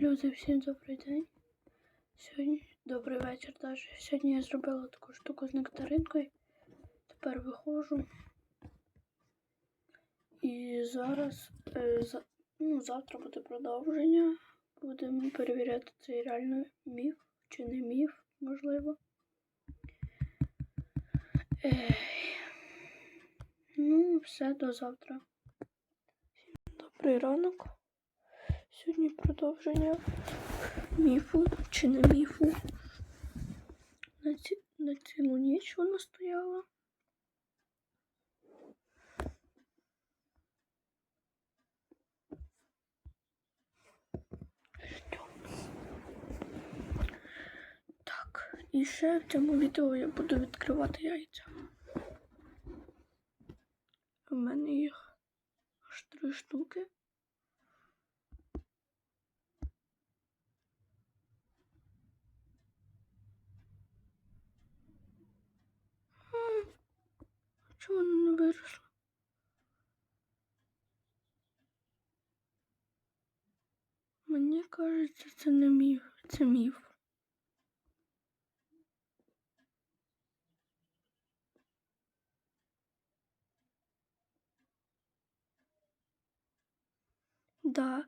Люди, всім добрий день. Сьогодні добрий вечір даже. Сьогодні я зробила таку штуку з нектаринкою. Тепер виходжу. І зараз, е, за, ну, завтра буде продовження. Будемо перевіряти цей реально міф чи не міф, можливо. Ей. Ну, все, до завтра. Всім добрий ранок. Сьогодні продовження міфу чи не міфу. На, ці, на цілу ніч вона стояла. Так, і ще в цьому відео я буду відкривати яйця. У мене їх аж три штуки. Чому воно не виросло? Мені кажеться, це не міф, це міф. Да.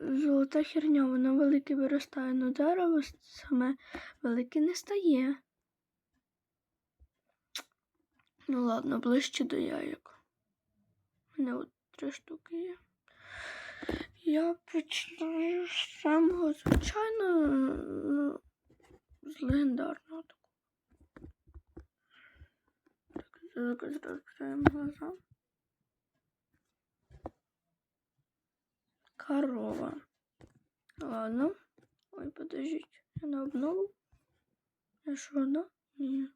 Золота херня, вона велике виростає на дерево, саме велике не стає. Ну ладно, ближче до яєк. У мене от три штуки є. Я починаю з самого звичайного, ну, з легендарного такого. Так, зараз розкриємо глаза. Корова. Ладно. Ой, подождите. Я на обнову. А что, да? Не.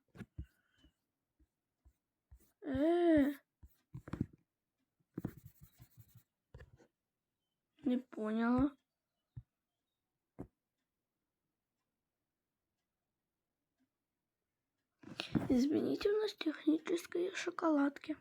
Извините, у нас технические шоколадки.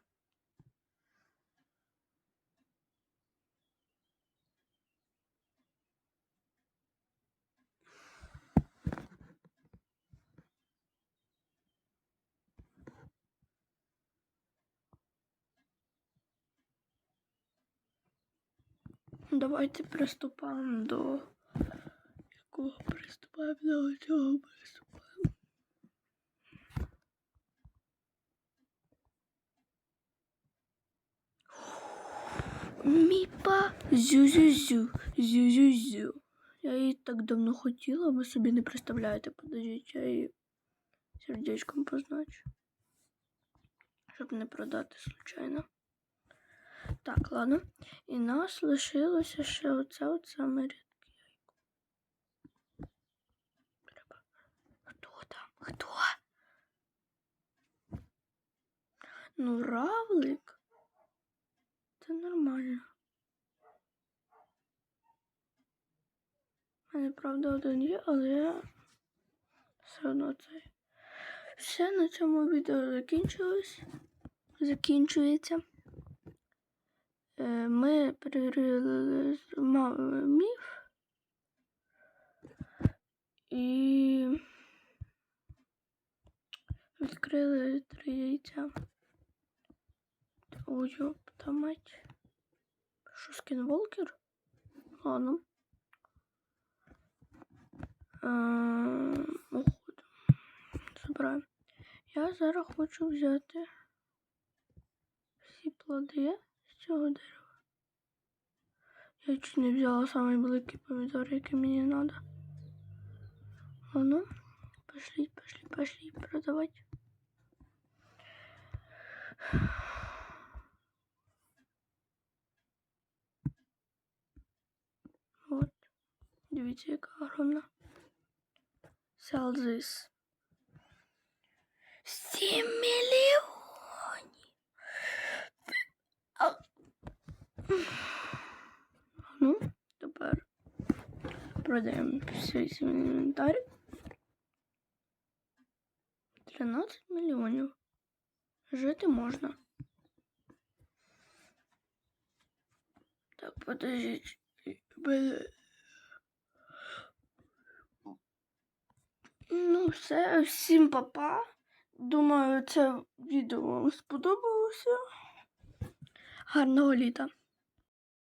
Давайте приступаємо до якого приступаємо до цього приступаємо. Міпа зю-зю-зю, зю-зю-зю. Я її так давно хотіла, ви собі не представляєте, подождіть, я її сердечком позначу. Щоб не продати случайно. Так, ладно. І нас лишилося ще оце от саме рідке. Треба. Хто там? Хто? Ну, равлик. Це нормально. У мене, правда, один є, але я все одно цей. Все на цьому відео закінчилось. Закінчується. Е, Ми перевірили міф. І відкрили три яйця. Ой, ёпта мать. Що скінволкер? Ладно. Ем, Уходимо. Забираємо. Я зараз хочу взяти всі плоди з цього дерева. Я чуть не взяла самий великий помідор, який мені треба. Ладно. Пошли, пошли, пошли продавать. Вот. Дивіться, яка огромна. Sell this. 7 мільйонів. А. Ну, тепер продаємо свій свій інвентар. 13 мільйонів. Жити можна. Так, подождіть. Ну, все, всім папа. Думаю, це відео вам сподобалося. Гарного літа.